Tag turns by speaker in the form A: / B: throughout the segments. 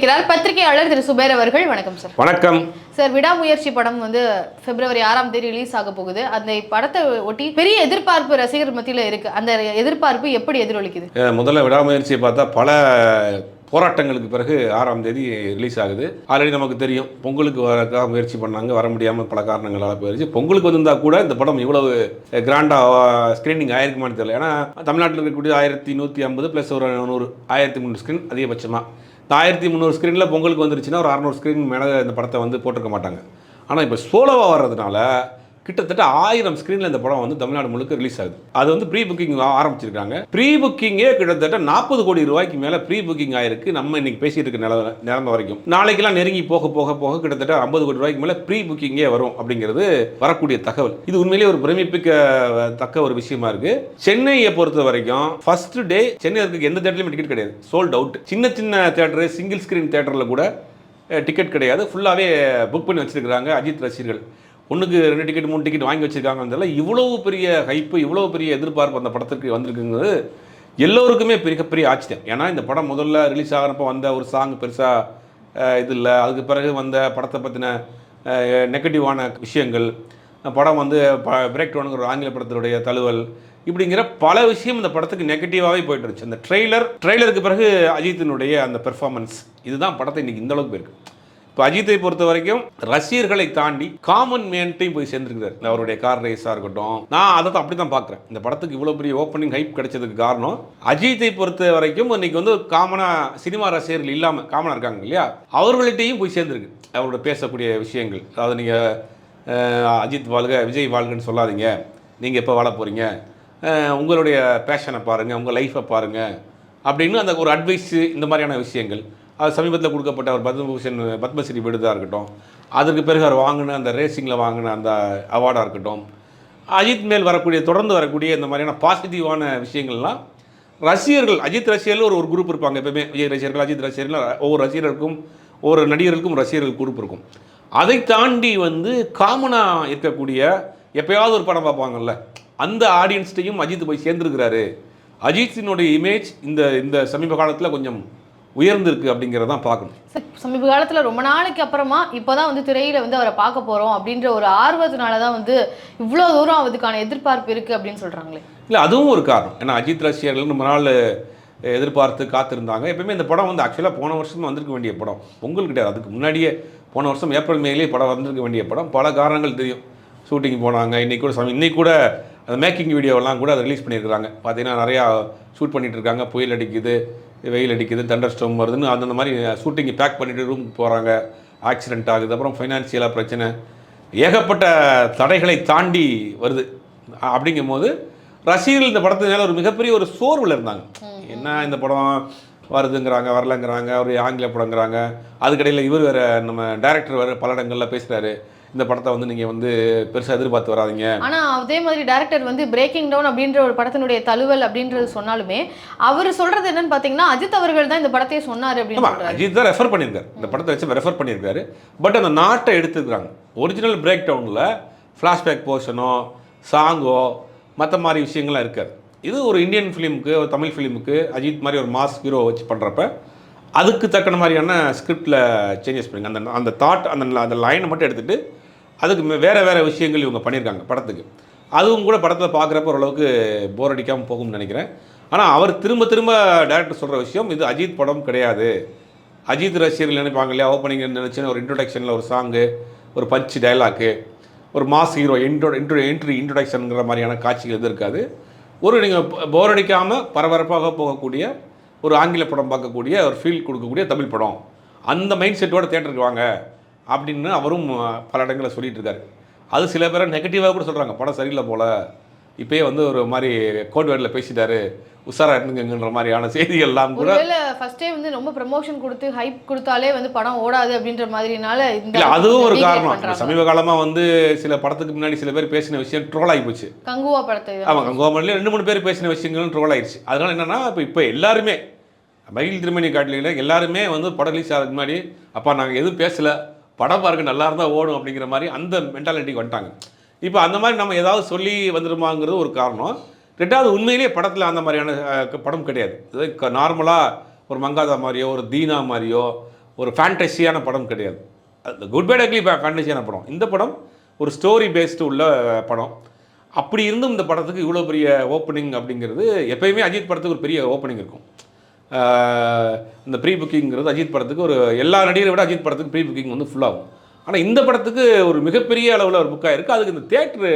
A: இணைந்திருக்கிறார் பத்திரிகையாளர் திரு சுபேர் அவர்கள் வணக்கம் சார்.
B: வணக்கம்.
A: சார் விடாமுயற்சி படம் வந்து பிப்ரவரி ஆறாம் தேதி ரிலீஸ் ஆக போகுது. அந்த படத்தை ஒட்டி பெரிய எதிர்பார்ப்பு ரசிகர் மத்தியில இருக்கு. அந்த எதிர்பார்ப்பு எப்படி எதிரொலிக்குது?
B: முதல்ல விடாமுயற்சியை பார்த்தா பல போராட்டங்களுக்கு பிறகு ஆறாம் தேதி ரிலீஸ் ஆகுது. ஆல்ரெடி நமக்கு தெரியும் பொங்கலுக்கு வரக்காக முயற்சி பண்ணாங்க வர முடியாமல் பல காரணங்களால் போயிருச்சு. பொங்கலுக்கு வந்திருந்தா கூட இந்த படம் இவ்வளவு கிராண்டாக ஸ்க்ரீனிங் ஆயிருக்குமான்னு தெரியல. ஏன்னா தமிழ்நாட்டில் இருக்கக்கூடிய ஆயிரத்தி நூற்றி ஐம்பது ப்ளஸ் ஒரு நூறு ஆயிரத்தி முந்நூறு ஸ்க்ரீன் அதிகபட்சமாக இந்த ஆயிரத்தி முந்நூறு ஸ்க்ரீனில் பொங்கலுக்கு வந்துருச்சுன்னா ஒரு அறநூறு ஸ்க்ரீன் மேலே இந்த படத்தை வந்து போட்டிருக்க மாட்டாங்க. ஆனால் இப்போ சோலோவாக வர்றதுனால கிட்டத்தட்ட ஆயிரம் ஸ்க்ரீனில் இந்த படம் வந்து தமிழ்நாடு முழுக்க ரிலீஸ் ஆகுது. அது வந்து ப்ரீ புக்கிங் ஆரம்பிச்சிருக்காங்க. ப்ரீ புக்கிங்கே கிட்டத்தட்ட நாற்பது கோடி ரூபாய்க்கு மேலே ப்ரீ புக்கிங் ஆயிருக்கு நம்ம இன்னைக்கு பேசிட்டு இருக்க நில நிறந்த வரைக்கும். நாளைக்கெல்லாம் நெருங்கி போக போக போக கிட்டத்தட்ட ஐம்பது கோடி ரூபாய்க்கு மேலே ப்ரீ புக்கிங்கே வரும் அப்படிங்கிறது வரக்கூடிய தகவல். இது உண்மையிலேயே ஒரு பிரமிப்பிக்க தக்க ஒரு விஷயமா இருக்கு. சென்னையை பொறுத்த வரைக்கும் ஃபர்ஸ்ட் டே சென்னை இருக்க எந்த தேட்டர்லையும் டிக்கெட் கிடையாது. சோல்ட் அவுட் சின்ன சின்ன தேட்டரு சிங்கிள் ஸ்க்ரீன் தேட்டரில் கூட டிக்கெட் கிடையாது. ஃபுல்லாகவே புக் பண்ணி வச்சிருக்கிறாங்க அஜித் ரசிகர்கள். ஒன்றுக்கு ரெண்டு டிக்கெட் மூணு டிக்கெட் வாங்கி வச்சிருக்காங்கன்றதுல இவ்வளவு பெரிய ஹைப்பு இவ்வளோ பெரிய எதிர்பார்ப்பு அந்த படத்துக்கு வந்திருக்குங்கிறது எல்லோருக்குமே மிகப்பெரிய ஆச்சரியம். ஏன்னா இந்த படம் முதல்ல ரிலீஸ் ஆகிறப்போ வந்த ஒரு சாங் பெருசாக இது இல்லை. அதுக்கு பிறகு வந்த படத்தை பற்றின நெகட்டிவான விஷயங்கள் படம் வந்து ப பிரேக் டவுனுங்கிற ஆங்கில படத்தினுடைய தழுவல் இப்படிங்கிற பல விஷயம் இந்த படத்துக்கு நெகட்டிவாகவே போயிட்டு இருந்துச்சு. அந்த ட்ரெய்லர் ட்ரெய்லருக்கு பிறகு அஜித்தினுடைய அந்த பெர்ஃபார்மன்ஸ் இதுதான் படத்தை இன்றைக்கி இந்த அளவுக்கு போயிருக்கு. இப்போ அஜித்தை பொறுத்த வரைக்கும் ரசிகர்களை தாண்டி காமன் மேன்ட்டையும் போய் சேர்ந்துருக்கிறார். அவருடைய கார் ரேஸாக இருக்கட்டும். நான் அதை தான் அப்படி தான் பார்க்குறேன். இந்த படத்துக்கு இவ்வளோ பெரிய ஓப்பனிங் ஹைப் கிடைச்சதுக்கு காரணம் அஜித்தை பொறுத்த வரைக்கும் இன்னைக்கு வந்து காமனாக சினிமா ரசிகர்கள் இல்லாமல் காமனாக இருக்காங்க இல்லையா? அவர்கள்ட்டையும் போய் சேர்ந்துருக்கு அவரோட பேசக்கூடிய விஷயங்கள். அதாவது நீங்கள் அஜித் வாழ்க விஜய் வாழ்கன்னு சொல்லாதீங்க. நீங்கள் எப்போ வாழ போகிறீங்க உங்களுடைய பேஷனை பாருங்கள் உங்கள் லைஃப்பை பாருங்கள் அப்படின்னு அந்த ஒரு அட்வைஸு இந்த மாதிரியான விஷயங்கள். அது சமீபத்தில் கொடுக்கப்பட்ட ஒரு பத்மபூஷன் பத்மஸ்ரீ விருதாக இருக்கட்டும். அதற்கு பிறகு அவர் வாங்கின அந்த ரேசிங்கில் வாங்கின அந்த அவார்டாக இருக்கட்டும். அஜித் மேல் வரக்கூடிய தொடர்ந்து வரக்கூடிய இந்த மாதிரியான பாசிட்டிவான விஷயங்கள்லாம் ரசிகர்கள் அஜித் ரசிகர்கள் ஒரு ஒரு குரூப் இருப்பாங்க எப்பவுமே. விஜய் ரசிகர்கள் அஜித் ரசிகர்கள் ஒவ்வொரு ரசிகருக்கும் ஒவ்வொரு நடிகர்களுக்கும் ரசிகர்கள் குரூப் இருக்கும். அதை தாண்டி வந்து காமனாக இருக்கக்கூடிய எப்பயாவது ஒரு படம் பார்ப்பாங்கல்ல அந்த ஆடியன்ஸ்டையும் அஜித் போய் சேர்ந்துருக்கிறாரு. அஜித்தினுடைய இமேஜ் இந்த இந்த சமீப காலத்தில் கொஞ்சம் உயர்ந்திருக்கு அப்படிங்கிறதான் பார்க்கணும்.
A: சமீப காலத்துல ரொம்ப நாளைக்கு அப்புறமா இப்போதான் வந்து திரையில வந்து அவரை பார்க்க போறோம் அப்படின்ற ஒரு ஆர்வத்தினால தான் வந்து இவ்வளோ தூரம் அதுக்கான எதிர்பார்ப்பு இருக்கு அப்படின்னு சொல்றாங்களே.
B: இல்லை அதுவும் ஒரு காரணம். ஏன்னா அஜித் ரசிகர்கள் ரொம்ப நாள் எதிர்பார்த்து காத்திருந்தாங்க. எப்பவுமே இந்த படம் வந்து ஆக்சுவலாக போன வருஷம் வந்திருக்க வேண்டிய படம். பொங்கல் கிடையாது. அதுக்கு முன்னாடியே போன வருஷம் ஏப்ரல் மேலேயே படம் வந்திருக்க வேண்டிய படம். பல காரணங்கள் தெரியும். ஷூட்டிங் போனாங்க. இன்னைக்கு கூட இன்னைக்கு கூட அந்த மேக்கிங் வீடியோலாம் கூட அதை ரிலீஸ் பண்ணியிருக்காங்க பார்த்தீங்கன்னா நிறையா ஷூட் பண்ணிட்டு இருக்காங்க. புயல் அடிக்குது. வெயில் அடிக்குது தண்டர் ஸ்டோம் வருதுன்னு அந்தந்த மாதிரி ஷூட்டிங் பேக் பண்ணிட்டு ரூமுக்கு போகிறாங்க ஆக்சிடென்ட் ஆகுது அப்புறம் ஃபைனான்சியலாக பிரச்சனை. ஏகப்பட்ட தடைகளை தாண்டி வருது. அ- அப்படிங்கும்போது ரசிகர்கள் இந்த படத்து மேலே ஒரு மிகப்பெரிய ஒரு சோர்வில் இருந்தாங்க. என்ன இந்த படம் வருதுங்கிறாங்க வரலங்கிறாங்க ஒரு ஆங்கில படங்கிறாங்க. அதுக்கடையில் இவர் வேற நம்ம டைரக்டர் வேறு பல இடங்களில் பேசுகிறாரு இந்த படத்தை வந்து நீங்கள் வந்து பெருசாக எதிர்பார்த்து வராதீங்க.
A: ஆனா அதே மாதிரி டேரக்டர் வந்து பிரேக்கிங் டவுன் அப்படின்ற ஒரு படத்தினுடைய தழுவல் அப்படின்றது சொன்னாலுமே அவர் சொல்றது என்னன்னு பாத்தீங்கன்னா அஜித் அவர்கள் தான் இந்த படத்தையே சொன்னாரு அப்படின்னு
B: அஜித் தான் ரெஃபர் பண்ணியிருக்காரு. இந்த படத்தை வச்சு ரெஃபர் பண்ணியிருக்காரு. பட் அந்த நாட்டை எடுத்துக்கிறாங்க. ஒரிஜினல் பிரேக் டவுனில் ஃப்ளாஷ்பேக் போர்ஷனோ சாங்கோ மற்ற மாதிரி விஷயங்கள்லாம் இருக்காது. இது ஒரு இந்தியன் ஃபிலிமுக்கு ஒரு தமிழ் ஃபிலிமுக்கு அஜித் மாதிரி ஒரு மாஸ் ஹீரோ வச்சு பண்ணுறப்ப அதுக்கு தக்கன மாதிரியான ஸ்கிரிப்டில் சேஞ்சஸ் பண்ணுங்க அந்த அந்த தாட் அந்த அந்த லைனை மட்டும் எடுத்துகிட்டு அதுக்கு மே- வேறு விஷயங்கள் இவங்க பண்ணியிருக்காங்க படத்துக்கு. அதுவும் கூட படத்தில் பார்க்குறப்ப ஓரளவுக்கு போர் அடிக்காமல் போகும்னு நினைக்கிறேன். ஆனால் அவர் திரும்ப திரும்ப டேரக்டர் சொல்கிற விஷயம் இது அஜித் படம் கிடையாது. அஜித் ரசிகர்கள் நினைப்பாங்க இல்லையா ஓப்பனிங் நினச்சின்னு ஒரு இன்ட்ரொடக்ஷனில் ஒரு சாங்கு ஒரு பஞ்ச் டயலாக்கு ஒரு mass hero intro intro entry இன்ட்ரொடக்ஷனுங்கிற மாதிரியான காட்சிகள் எதுவும் இருக்காது. ஒரு நீங்கள் போர் அடிக்காமல் பரபரப்பாக போகக்கூடிய ஒரு ஆங்கில படம் பார்க்கக்கூடிய ஒரு ஃபீல் கொடுக்கக்கூடிய தமிழ் படம். அந்த மைண்ட் செட்டோட தேட்டருக்கு வாங்க. அப்படின்னு அவரும் பல இடங்களில் சொல்லிட்டு இருக்காரு அது சில பேரை நெகட்டிவாக கூட சொல்கிறாங்க படம் சரியில்லை போல. இப்பயே வந்து ஒரு மாதிரி கோட் வேர்டில் பேசிட்டாரு. உஷாரா இருந்துங்கன்ற மாதிரியான செய்திகள்லாம் கூட
A: ஒருவேளை ஃபர்ஸ்டே வந்து ரொம்ப ப்ரமோஷன் கொடுத்து ஹைப் கொடுத்தாலே வந்து படம் ஓடாது அப்படின்ற மாதிரினால
B: இல்ல அதுவும் ஒரு காரணம். சமீப காலமா வந்து சில படத்துக்கு முன்னாடி சில பேர் பேசின விஷயம் ட்ரோல் ஆகி போச்சு.
A: கங்குவா படத்தை
B: ஆமாம் கவர்மெண்ட்லேயே ரெண்டு மூணு பேர் பேசின விஷயங்களும் ட்ரோல் ஆயிடுச்சு அதனால என்னன்னா இப்போ இப்போ எல்லாருமே மயில் திருமணி காட்டில எல்லாருமே வந்து படம் ரிலீஸ் ஆகிறதுக்கு முன்னாடி அப்பா நாங்கள் எதுவும் பேசல. படம் பாருங்க நல்லா இருந்தால் ஓடும் அப்படிங்கிற மாதிரி அந்த மென்டாலிட்டிக்கு வந்துட்டாங்க. இப்போ அந்த மாதிரி நம்ம ஏதாவது சொல்லி வந்துருமாங்கிறது ஒரு காரணம். ரெண்டாவது உண்மையிலேயே படத்தில் அந்த மாதிரியான படம் கிடையாது. நார்மலாக ஒரு மங்காதா மாதிரியோ ஒரு தீனா மாதிரியோ ஒரு ஃபேண்டசியான படம் கிடையாது. அந்த குட் பை அக்லி ஃபேண்டசியான படம். இந்த படம் ஒரு ஸ்டோரி பேஸ்டு உள்ள படம். அப்படி இருந்தும் இந்த படத்துக்கு இவ்வளோ பெரிய ஓப்பனிங் அப்படிங்கிறது எப்பயுமே அஜித் படத்துக்கு ஒரு பெரிய ஓப்பனிங் இருக்கும். இந்த ப்ரீ புக்கிங்கிறது அஜித் படத்துக்கு ஒரு எல்லா நடிகரை விட அஜித் படத்துக்கு ப்ரீ புக்கிங் வந்து ஃபுல்லாகும் ஆனால் இந்த படத்துக்கு ஒரு மிகப்பெரிய அளவில் ஒரு புக்காக இருக்குது அதுக்கு இந்த தேட்ரு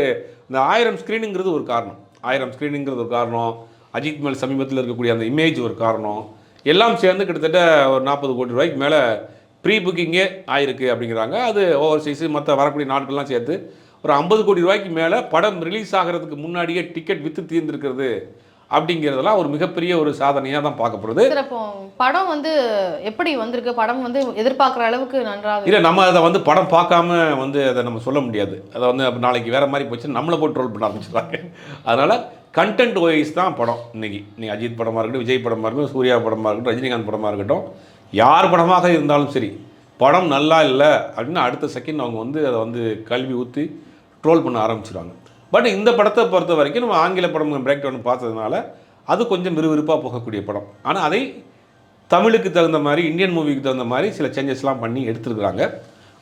B: இந்த ஆயிரம் ஸ்க்ரீனுங்கிறது ஒரு காரணம். ஆயிரம் ஸ்க்ரீனுங்கிறது ஒரு காரணம். அஜித் மேல் சமீபத்தில் இருக்கக்கூடிய அந்த இமேஜ் ஒரு காரணம். எல்லாம் சேர்ந்து கிட்டத்தட்ட ஒரு நாற்பது கோடி ரூபாய்க்கு மேலே ப்ரீ புக்கிங்கே ஆயிருக்கு அப்படிங்கிறாங்க. அது ஓவர்சீஸு மற்ற வரக்கூடிய நாட்கள்லாம் சேர்த்து ஒரு ஐம்பது கோடி ரூபாய்க்கு மேலே படம் ரிலீஸ் ஆகிறதுக்கு முன்னாடியே டிக்கெட் விற்று தீர்ந்துருக்கிறது. அப்படிங்கிறதெல்லாம் ஒரு மிகப்பெரிய ஒரு சாதனையாக தான் பார்க்கப்படுது.
A: படம் வந்து எப்படி வந்திருக்கு? படம் வந்து எதிர்பார்க்குற அளவுக்கு நன்றாக
B: இல்லை நம்ம அதை வந்து படம் பார்க்காம வந்து அதை நம்ம சொல்ல முடியாது. அதை வந்து அப்ப நாளைக்கு வேறு மாதிரி போச்சு நம்மளை போட்டு ட்ரோல் பண்ண ஆரம்பிச்சிடுறாங்க. அதனால் கண்டென்ட் வைஸ் தான் படம் இன்னைக்கு. நீ அஜித் படமாக இருக்கட்டும் விஜய் படமாக இருக்கட்டும் சூர்யா படமாக இருக்கட்டும் ரஜினிகாந்த் படமாக இருக்கட்டும் யார் படமாக இருந்தாலும் சரி படம் நல்லா இல்லை அப்படின்னு அடுத்த செகண்ட் அவங்க வந்து அதை வந்து கல்வி ஊற்றி ட்ரோல் பண்ண ஆரம்பிச்சிடுவாங்க பட் இந்த படத்தை பொறுத்த வரைக்கும் நம்ம ஆங்கில படம் பிரேக் டவுன் பார்த்ததுனால அது கொஞ்சம் விறுவிறுப்பாக போகக்கூடிய படம். ஆனால் அதை தமிழுக்கு தகுந்த மாதிரி இந்தியன் மூவிக்கு தகுந்த மாதிரி சில சேஞ்சஸ்லாம் பண்ணி எடுத்துருக்குறாங்க.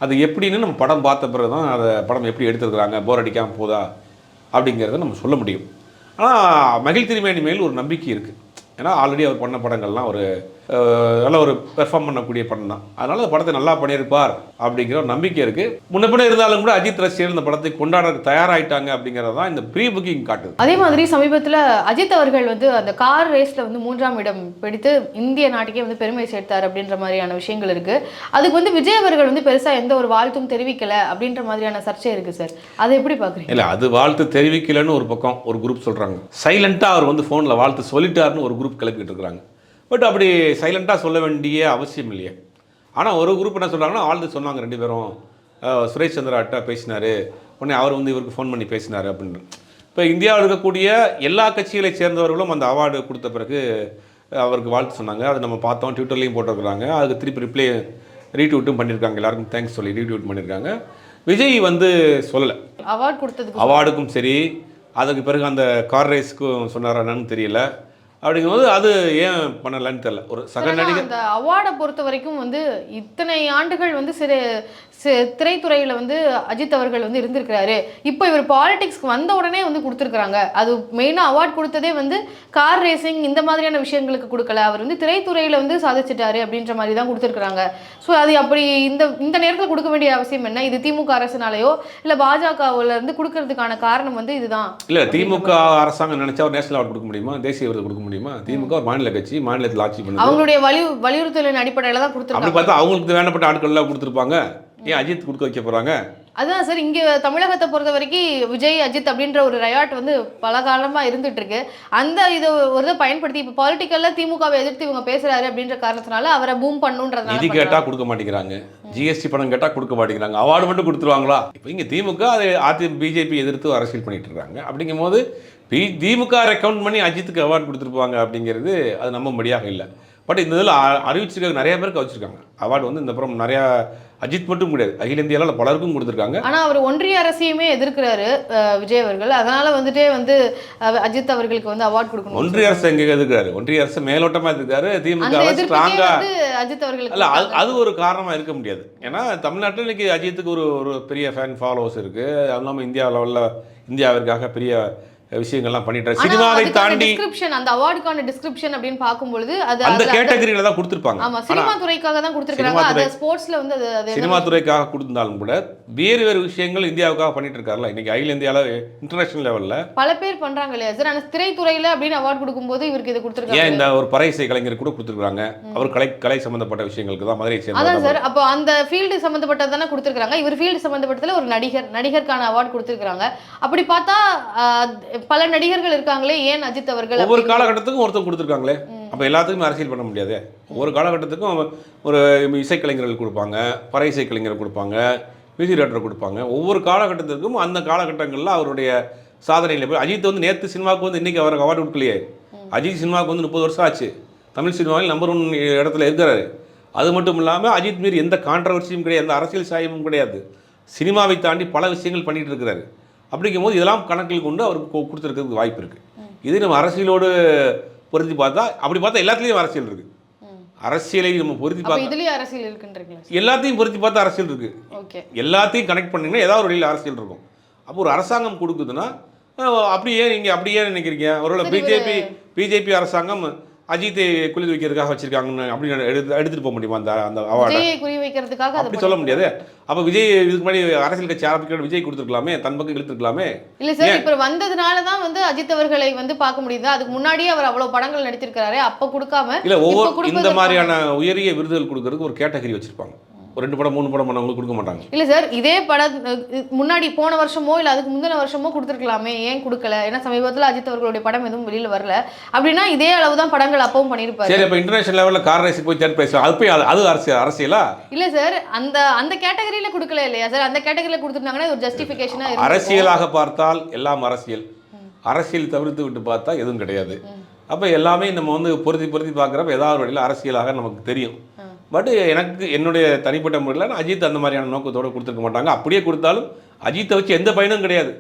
B: அது எப்படின்னு நம்ம படம் பார்த்த பிறகு தான் அதை படம் எப்படி எடுத்துருக்குறாங்க போர் அடிக்காமல் போதா அப்படிங்கிறத நம்ம சொல்ல முடியும். ஆனால் மகிழ் திருமேனி மேல் ஒரு நம்பிக்கை இருக்குது ஏன்னா ஆல்ரெடி அவர் பண்ண படங்கள்லாம் ஒரு நல்ல ஒரு பெர்ஃபார்ம் பண்ணக்கூடிய படம் தான். அதனால் அந்த படத்தை நல்லா பண்ணியிருப்பார் அப்படிங்கிற ஒரு நம்பிக்கை இருக்குது முன்ன பின்ன இருந்தாலும் கூட அஜித் ரசிகர் இந்த படத்தை கொண்டாடுறதுக்கு தயாராயிட்டாங்க அப்படிங்கிறது தான் இந்த ப்ரீ புக்கிங் காட்டுது.
A: அதே மாதிரி சமீபத்தில் அஜித் அவர்கள் வந்து அந்த கார் ரேஸில் வந்து மூன்றாம் இடம் பிடித்து இந்திய நாட்டுக்கே வந்து பெருமை சேர்த்தார் அப்படின்ற மாதிரியான விஷயங்கள் இருக்கு. அதுக்கு வந்து விஜய் அவர்கள் வந்து பெருசாக எந்த ஒரு வாழ்த்தும் தெரிவிக்கல அப்படின்ற மாதிரியான சர்ச்சை இருக்கு சார். அதை எப்படி பார்க்குறீங்க
B: இல்லை அது வாழ்த்து தெரிவிக்கலைன்னு ஒரு பக்கம் ஒரு குரூப் சொல்கிறாங்க சைலண்ட்டாக அவர் வந்து ஃபோனில் வாழ்த்து சொல்லிட்டாருன்னு ஒரு குரூப் கிளப்பிட்டு இருக்கிறாங்க. பட் அப்படி சைலண்ட்டாக சொல்ல வேண்டிய அவசியம் இல்லையே. ஆனால் ஒரு குரூப் என்ன சொல்கிறாங்கன்னா வாழ்த்து சொன்னாங்க ரெண்டு பேரும். சுரேஷ் சந்திராட்ட பேசினார். உடனே அவர் வந்து இவருக்கு ஃபோன் பண்ணி பேசினார் அப்படின்னு. இப்போ இந்தியாவில் இருக்கக்கூடிய எல்லா கட்சிகளை சேர்ந்தவர்களும் அந்த அவார்டு கொடுத்த பிறகு அவருக்கு வாழ்த்து சொன்னாங்க. அதை நம்ம பார்த்தோம் ட்விட்டர்லேயும் போட்டிருக்கிறாங்க. அதுக்கு திருப்பி ரிப்ளை ரீட்வீட்டும் பண்ணியிருக்காங்க எல்லாருக்கும் தேங்க்ஸ் சொல்லி ரீட்வீட் பண்ணியிருக்காங்க விஜய் வந்து சொல்லலை.
A: அவார்ட் கொடுத்ததுக்கு
B: அவார்டுக்கும் சரி. அதுக்கு பிறகு அந்த கார் ரேஸ்க்கும் சொன்னாரான்னு தெரியல. அப்படிங்கும்போது அது ஏன் பண்ணலைன்னு தெரியல. ஒரு சக நடிகர்
A: அந்த அவார்டை பொறுத்த வரைக்கும் வந்து இத்தனை ஆண்டுகள் வந்து சிறு திரைத்துறையில வந்து அஜித் அவர்கள் வந்து இருந்திருக்கிறாரு. இப்போ இவர் பாலிடிக்ஸ்க்கு வந்த உடனே வந்து கொடுத்துருக்காங்க அது மெயினாக அவார்ட் கொடுத்ததே வந்து கார் ரேசிங் இந்த மாதிரியான விஷயங்களுக்கு கொடுக்கல. அவர் வந்து திரைத்துறையில வந்து சாதிச்சிட்டாரு அப்படின்ற மாதிரி தான் கொடுத்துருக்காங்க ஸோ அது அப்படி இந்த இந்த நேரத்தில் கொடுக்க வேண்டிய அவசியம் என்ன? இது திமுக அரசுனாலேயோ இல்லை பாஜகவுல இருந்து கொடுக்கறதுக்கான காரணம் வந்து இதுதான்?
B: இல்லை திமுக அரசாங்கம் நினைச்சா ஒரு நேஷனல் அவார்டு கொடுக்க முடியுமா? தேசிய விருது கொடுக்க முடியுமா? திமுக ஒரு மாநில கட்சி மாநிலத்தில் ஆட்சி பண்ணுது.
A: அவங்களுடைய வலியு வலியுறுத்தலின் அடிப்படையில தான்
B: அப்படி
A: கொடுத்துருக்காங்க
B: பார்த்தா அவங்களுக்கு வேண்டப்பட்ட ஆட்கள்லாம் கொடுத்துருப்பாங்க. ஏன் அஜித் கொடுக்க வைக்க போகிறாங்க
A: அதான் சார் இங்க தமிழகத்தை பொறுத்த வரைக்கும் விஜய் அஜித் அப்படின்ற ஒரு ரயாட் வந்து பல காலமா இருந்துட்டு இருக்கு அந்த இதை ஒரு இதை பயன்படுத்தி இப்போ பாலிட்டிக்கல்ல திமுகவை எதிர்த்து இவங்க பேசுறாரு அப்படின்ற காரணத்தினால அவரை பூம்
B: நிதி
A: பண்ணுன்றதுனால
B: கேட்டால் கொடுக்க மாட்டேங்கிறாங்க. ஜிஎஸ்டி பணம் கேட்டால் கொடுக்க மாட்டேங்கிறாங்க. அவார்டு மட்டும் கொடுத்துருவாங்களா? இப்போ இங்கே திமுக அதை அதி பிஜேபி எதிர்த்து அரசியல் பண்ணிட்டு இருக்காங்க. அப்படிங்கும்போது பி திமுக ரெக்கவுண்ட் பண்ணி அஜித்துக்கு அவார்டு கொடுத்துருப்பாங்க அப்படிங்கிறது அது நம்பும்படியாக இல்லை. பட் இந்த இதில் அறிவிச்சிருக்க நிறைய பேருக்கு வச்சுருக்காங்க. அவார்டு வந்து இந்த புறம் நிறையா அஜித் மட்டும் கிடையாது. அகில இந்தியாவில் பலருக்கும் கொடுத்துருக்காங்க.
A: ஆனா அவர் ஒன்றிய அரசையுமே எதிர்க்கிறாரு விஜய் அவர்கள். அதனால வந்துட்டே வந்து அஜித் அவர்களுக்கு வந்து அவார்ட் கொடுக்கணும்
B: ஒன்றிய அரசு எங்கே எதிர்க்கிறாரு? ஒன்றிய அரசு மேலோட்டமாக இருக்காரு திமுக ஸ்ட்ராங்காக
A: அஜித் அவர்களுக்கு
B: அல்ல அது. அது ஒரு காரணமாக இருக்க முடியாது. ஏன்னா தமிழ்நாட்டில் இன்னைக்கு அஜித்துக்கு ஒரு ஒரு பெரிய ஃபேன் ஃபாலோவர்ஸ் இருக்குது அது இல்லாமல் இந்தியா லெவலில் இந்தியாவிற்காக பெரிய விஷயங்கள்லாம் பண்ணிட்டாரு. சினிமாவை தாண்டி
A: டிஸ்கிரிப்ஷன் அந்த அவார்டுக்கான டிஸ்கிரிப்ஷன் அப்படின்னு பார்க்கும்பொழுது அது
B: அந்த கேட்டகரியில தான் கொடுத்துருப்பாங்க.
A: ஆமா சினிமா துறைக்காக தான் கொடுத்துருக்காங்க அது ஸ்போர்ட்ஸ்ல வந்து அது
B: சினிமா துறைக்காக கொடுத்திருந்தாலும் கூட வேறு வேறு விஷயங்கள் இந்தியாவுக்காக பண்ணிட்டு இருக்காருல்ல இன்னைக்கு அகில இந்தியாவில் இன்டர்நேஷனல் லெவலில்
A: பல பேர் பண்றாங்க இல்லையா? சார் ஆனா திரைத்துறையில அப்படின்னு அவார்ட் கொடுக்கும்போது இவருக்கு இது
B: ஏன்
A: கொடுத்துருக்காங்க
B: இந்த ஒரு பறைசை கலைஞர் கூட கொடுத்துருக்காங்க அவர் கலை கலை சம்பந்தப்பட்ட விஷயங்களுக்கு தான்
A: அதான்
B: சேர்ந்த
A: சார் அப்போ அந்த ஃபீல்டு சம்மந்தப்பட்டது தானே கொடுத்துருக்காங்க இவர் ஃபீல்டு சம்மந்தப்பட்டதுல ஒரு நடிகர் நடிகருக்கான அவார்டு கொடுத்துருக்காங்க அப்படி பார்த்தா பல நடிகர்கள் இருக்காங்களே ஏன் அஜித் அவர்கள்
B: ஒவ்வொரு காலகட்டத்துக்கும் ஒருத்தர் கொடுத்துருக்காங்களே. அப்போ எல்லாத்துக்குமே அரசியல் பண்ண முடியாது. ஒவ்வொரு காலகட்டத்துக்கும் ஒரு இசைக்கலைஞர்கள் கொடுப்பாங்க பறை இசைக்கலைஞர் கொடுப்பாங்க மியூசிக் டேரக்டர் கொடுப்பாங்க. ஒவ்வொரு காலகட்டத்திற்கும் அந்த காலகட்டங்களில் அவருடைய சாதனையில் போய் அஜித் வந்து நேற்று சினிமாவுக்கு வந்து இன்றைக்கி அவருக்கு அவார்டு கொடுக்கலையே. அஜித் சினிமாவுக்கு வந்து முப்பது வருஷம் ஆச்சு. தமிழ் சினிமாவில் நம்பர் ஒன் இடத்துல இருக்கிறாரு. அது மட்டும் இல்லாமல் அஜித் மீறி எந்த கான்ட்ரவர்சியும் கிடையாது எந்த அரசியல் சாயமும் கிடையாது. சினிமாவை தாண்டி பல விஷயங்கள் பண்ணிட்டு இருக்கிறாரு. அப்படிங்கும்போது இதெல்லாம் கணக்கில் கொண்டு அவருக்கு கொடுத்திருக்கிறதுக்கு வாய்ப்பு இருக்குது இது நம்ம அரசியலோடு பொருத்தி பார்த்தா அப்படி பார்த்தா எல்லாத்துலேயும் அரசியல் இருக்குது அரசியலை நம்ம பொருத்தி
A: இதுலயும் அரசியல் இருக்குன்றீங்களா
B: எல்லாத்தையும் பொருத்தி பார்த்தா அரசியல் இருக்கு.
A: ஓகே.
B: எல்லாத்தையும் கனெக்ட் பண்ணீங்கன்னா ஏதாவது ஒரு வழியில் அரசியல் இருக்கும். அப்போ ஒரு அரசாங்கம் கொடுக்குதுன்னா அப்படியே நீங்கள் அப்படியே நினைக்கிறீங்க. ஒருவேளை
A: சரி,
B: பிஜேபி பிஜேபி அரசாங்கம் அஜித்தை குளிர் வைக்கிறதுக்காக வச்சிருக்காங்கன்னு அப்படின்னு எடுத்து எடுத்துட்டு போக முடியுமா அந்த அந்த அவார்டை
A: குறி வைக்கிறதுக்காக
B: அப்படி சொல்ல முடியாது. அப்போ விஜய் இதுக்கு முன்னாடி அரசியல் கட்சி ஆரம்பிக்கிற விஜய் கொடுத்துருக்கலாமே? தன் பக்கம் இழுத்துருக்கலாமே?
A: இல்ல சார் இப்ப வந்ததுனால தான் வந்து அஜித் அவர்களை வந்து பார்க்க முடியுது. அதுக்கு முன்னாடியே அவர் அவ்வளவு படங்கள் நடிச்சிருக்காரு அப்ப கொடுக்காம
B: இல்ல ஒவ்வொரு இந்த மாதிரியான உயரிய விருதுகள் கொடுக்கறதுக்கு ஒரு கேட்டகரி வச்சிருப்பாங்க. ஒரு ரெண்டு படம் மூணு படம் பண்ணவங்களுக்கு கொடுக்க மாட்டாங்க.
A: இல்ல சார் இதே படம் முன்னாடி போன வருஷமோ இல்ல அதுக்கு முந்தின வருஷமோ கொடுத்துருக்கலாமே ஏன் கொடுக்கல? ஏன்னா சமீபத்துல அஜித் அவர்களுடைய படம் எதுவும் வெளியில வரல. அப்படின்னா இதே அளவு தான் படங்கள் அப்பவும் பண்ணியிருப்பாரு.
B: சரி அப்போ இன்டர்நேஷனல் லெவலில் கார் ரேஸ் போய் தேர்ட் பிரைஸ் அது போய் அது- அரசியல் அரசியலா?
A: இல்ல சார் அந்த அந்த கேட்டகரியில கொடுக்கல இல்லையா சார் அந்த கேட்டகரியில கொடுத்துருந்தாங்கன்னா ஒரு ஜஸ்டிபிகேஷனா இருக்கும்
B: அரசியலாக பார்த்தால் எல்லாம் அரசியல். அரசியல் தவிர்த்து விட்டு பார்த்தா எதுவும் கிடையாது. அப்போ எல்லாமே நம்ம வந்து பொருத்தி பொருத்தி பார்க்குறப்ப ஏதாவது வழியில் அரசியலாக நமக்கு தெரியும். பட் எனக்கு என்னுடைய தனிப்பட்ட முறையில் அஜித் அந்த மாதிரியான நோக்கத்தோடு கொடுத்துருக்க மாட்டாங்க. அப்படியே கொடுத்தாலும் அஜித்தை வச்சு எந்த பயனும் கிடையாது.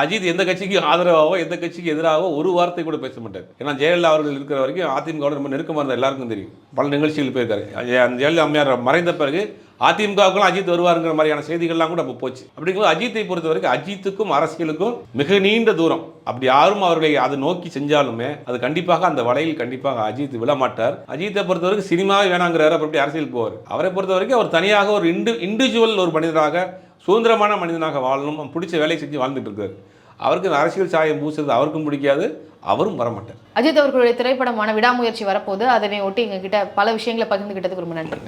B: அஜித் எந்த கட்சிக்கு ஆதரவாகவோ எந்த கட்சிக்கு எதிராகவோ ஒரு வார்த்தை கூட பேச மாட்டார். ஏன்னா ஜெயலலிதா அவர்கள் இருக்கிற வரைக்கும் அதிமுக ரொம்ப நெருக்கமாக இருந்தார் எல்லாருக்கும் தெரியும். பல நிகழ்ச்சிகள் போயிருக்காரு. அந்த ஜெயலலிதா அம்மையார் மறைந்த பிறகு அதிமுகவுக்கும் அஜித் வருவாருங்கிற மாதிரியான செய்திகள்லாம் கூட அப்போ போச்சு. அப்படிங்கும்போது அஜித்தை பொறுத்த வரைக்கும் அஜித்துக்கும் அரசியலுக்கும் மிக நீண்ட தூரம். அப்படி யாரும் அவர்களை அதை நோக்கி செஞ்சாலுமே அது கண்டிப்பாக அந்த வலையில் கண்டிப்பாக அஜித் விழ மாட்டார் அஜித்தை பொறுத்த வரைக்கும் சினிமாவே வேணாங்கிறாரு எப்படி அரசியல் போவார்? அவரை பொறுத்த வரைக்கும் அவர் தனியாக ஒரு இண்டு இண்டிவிஜுவல் ஒரு மனிதனாக சுதந்திரமான மனிதனாக வாழணும். பிடிச்ச வேலையை செஞ்சு வாழ்ந்துட்டு இருக்காரு. அவருக்கு அரசியல் சாயம் பூசுறது அவருக்கும் பிடிக்காது அவரும் வரமாட்டார்.
A: அஜித் அவர்களுடைய திரைப்படமான விடாமுயற்சி வரப்போது அதனை ஒட்டி எங்ககிட்ட பல விஷயங்களை பகிர்ந்துகிட்டதுக்கு ரொம்ப நன்றி.